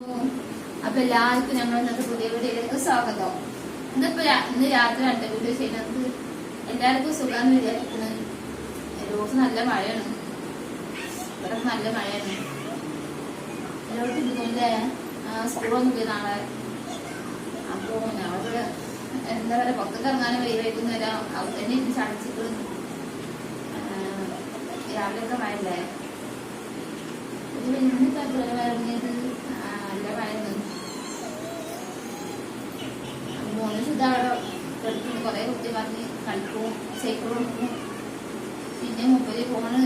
അപ്പൊ എല്ലാവർക്കും ഞങ്ങൾ ഇന്നത്തെ പുതിയ വീഡിയോയിലേക്ക് സ്വാഗതം. ഇന്നിപ്പോ ഇന്ന് രാത്രി രണ്ട് വീഡിയോ ചെയ്യുന്നത് എല്ലാവർക്കും സുഖം വിചാരിക്കുന്നത് എല്ലാവർക്കും നല്ല മഴയാണ്. ഇവിടെ നല്ല മഴയാണ്. എല്ലാവർക്കും ഇതുപോലെ സ്കൂളൊന്നും പോയി നാളെ? അപ്പൊ ഞങ്ങളോട് എന്താ പറയാ പുറത്തേക്ക് ഇറങ്ങാനും വൈകുന്നേരം അവിടെ തന്നെ ഇരുന്ന് ചടച്ചിട്ട് രാവിലെയൊക്കെ മഴയല്ലേ? ഇത് ഇന്നിപ്പോ അതുപോലെ മഴ ഇറങ്ങിയത്? നല്ല മഴയാണ് മൂന്ന് സുധ അവിടെ കിടക്കുന്നു കുറെ കുട്ടി പറഞ്ഞ് കളിക്കും സൈക്കിൾ പിന്നെ മുപ്പത് ഫോണ്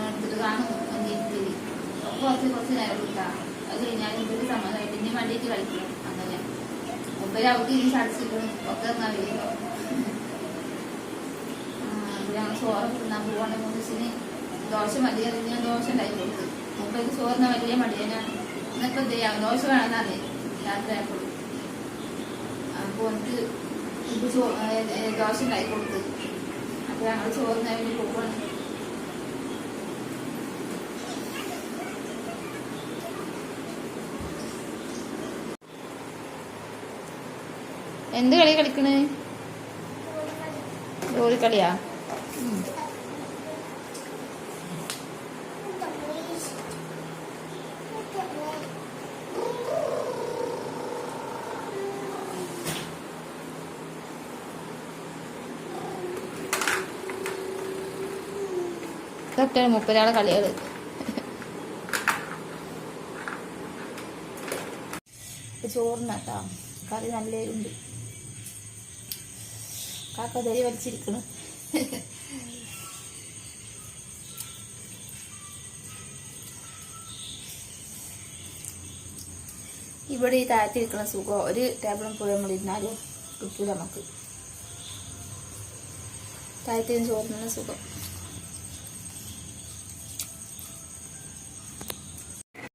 എടുത്തിട്ട് കാണും എന്തെങ്കിലും അപ്പൊ കുറച്ച് കുറച്ച് നേരം കിട്ടാം അത് കഴിഞ്ഞാൽ മുപ്പത് സമ്മതമായിട്ട് പിന്നെ വണ്ടിയിട്ട് കളിക്കും അങ്ങനെ മുപ്പത് അവർക്ക് ഇനി ചടച്ചിട്ടും ഒക്കെ വരുമല്ലോ ഞങ്ങൾ ചോറ് തിന്നാൻ പോവാണ്. മുത്തച്ഛന് ദോശ മതി ഞാൻ ദോശ ഉണ്ടായി കൊടുത്തു. മുപ്പത് ചോറിന് വലിയ മടിയനാണ് എന്നിട്ട് എന്ത് ചെയ്യാം ദോശ ആയപ്പോൾ അപ്പോൾ എനിക്ക് ഇത് ചോ ദോശ ഉണ്ടാക്കി കൊടുത്തു. അപ്പോൾ ഞങ്ങൾ ചോറിന് വേണ്ടി പോവാണ്. എന്ത് കളി കളിക്കണ്? ജോലി കളിയാ ഇതൊക്കെയാണ് മുപ്പരാളെ കളികൾ. കേട്ടോ കറി നല്ല ഉണ്ട് കാക്ക തരി വലിച്ചിരിക്കണം. ഇവിടെ ഈ താഴത്തിരിക്കണ സുഖം. ഒരു ടേബിളും പോയി നമ്മൾ ഇരുന്നാലും കിട്ടൂല നമുക്ക്. താഴത്തിന് ചോറിനുള്ള സുഖം.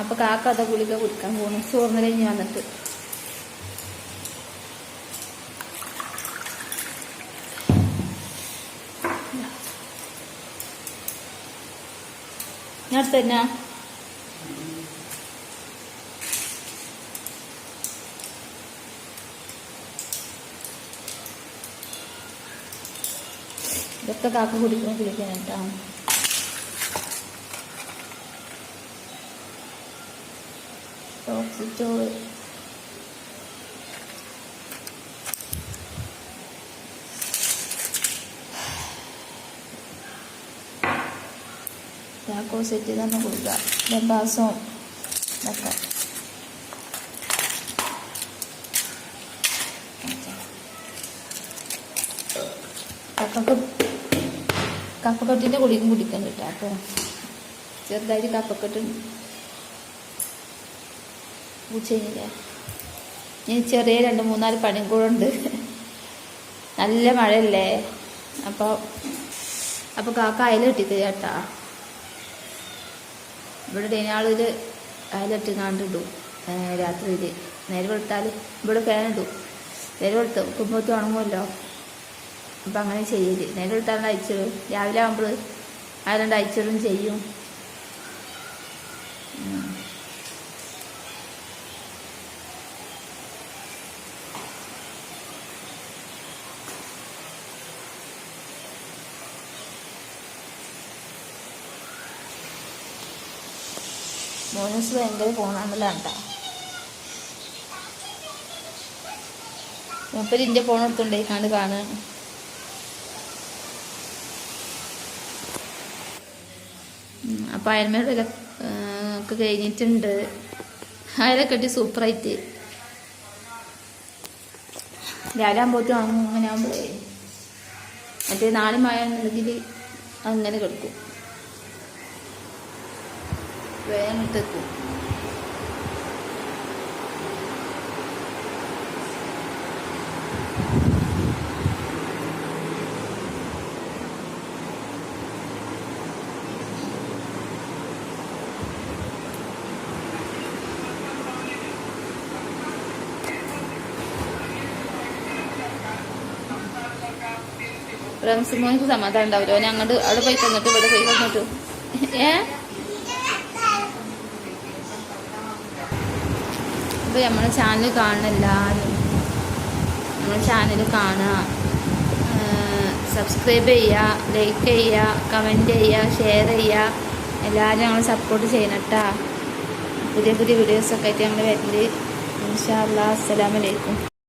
അപ്പൊ കാക്ക അത ഗുളിക കുടിക്കാൻ പോകുന്നു ചോറിന് കഴിഞ്ഞ് വന്നിട്ട്. ഞാൻ തന്നെ ഇതൊക്കെ കാക്ക കുടിക്കുമ്പോൾ കുളിക്കാൻ കേട്ടോ. ടോക്സി ചാക്കോ സെറ്റ് തന്നെ കൊടുക്കുക ഡബാസവും ഇതൊക്കെ കപ്പക്ക കപ്പക്കെട്ടിന്റെ കുടിക്കും കുടിക്കാൻ കിട്ടുക അപ്പോൾ ചെറുതായിട്ട് കപ്പക്കെട്ട് പൂച്ചയില്ലേ ഇനി ചെറിയ രണ്ട് മൂന്നാൽ പണിയും കൂടെ ഉണ്ട് നല്ല മഴയല്ലേ അപ്പോൾ അപ്പോൾ കാക്ക അയല ചേട്ടാ ഇവിടെ ഡെനാളിൽ അയലിട്ട് കാണ്ടിടും രാത്രിയിൽ നേരെ വെളുത്താൽ ഇവിടെ ഫാൻ ഇടും. നേരെ വെളുത്ത് കുമ്പത്ത് ഉണങ്ങുമല്ലോ? അപ്പം അങ്ങനെ ചെയ്യൽ. നേരെ വെളുത്താണ്ട് അയച്ചിടും രാവിലെ ആകുമ്പോൾ അയലണ്ട് അയച്ചിടും ചെയ്യും. മോനസ് ഭയങ്കര ഫോണാണല്ലോ കേട്ടോ. മൂപ്പര് ഇതിന്റെ ഫോൺ എടുത്തുകൊണ്ടേക്കാണ്ട് കാണ് അപ്പൊ അയൽമേടെ ഒക്കെ കഴിഞ്ഞിട്ടുണ്ട്. അയലൊക്കെ കെട്ടി സൂപ്പറായിട്ട്. രാവിലെ ആകുമ്പോഴത്തേക്കും അങ്ങനെ ആകുമ്പോഴേ മറ്റേ നാളെ മഴ ഉണ്ടെങ്കിൽ അങ്ങനെ കിടക്കും. വേഗം ഇട്ടെത്തും റംസുമോനിക്ക് സമാധാനം ഉണ്ടാവില്ല. ഓനെ അങ്ങോട്ട് അവിടെ പോയി തന്നിട്ട് ഇവിടെ പോയി തന്നിട്ട് ഏ? അപ്പൊ നമ്മുടെ ചാനൽ കാണുന്ന എല്ലാവരും നമ്മുടെ ചാനൽ കാണുക സബ്സ്ക്രൈബ് ചെയ്യുക ലൈക്ക് ചെയ്യുക കമന്റ് ചെയ്യുക ഷെയർ ചെയ്യുക. എല്ലാവരും ഞങ്ങൾ സപ്പോർട്ട് ചെയ്യണം കേട്ടോ പുതിയ പുതിയ വീഡിയോസൊക്കെ ആയിട്ട് ഞങ്ങൾ വരുന്നത് ഇൻഷാ അസ്സലാമലൈക്കും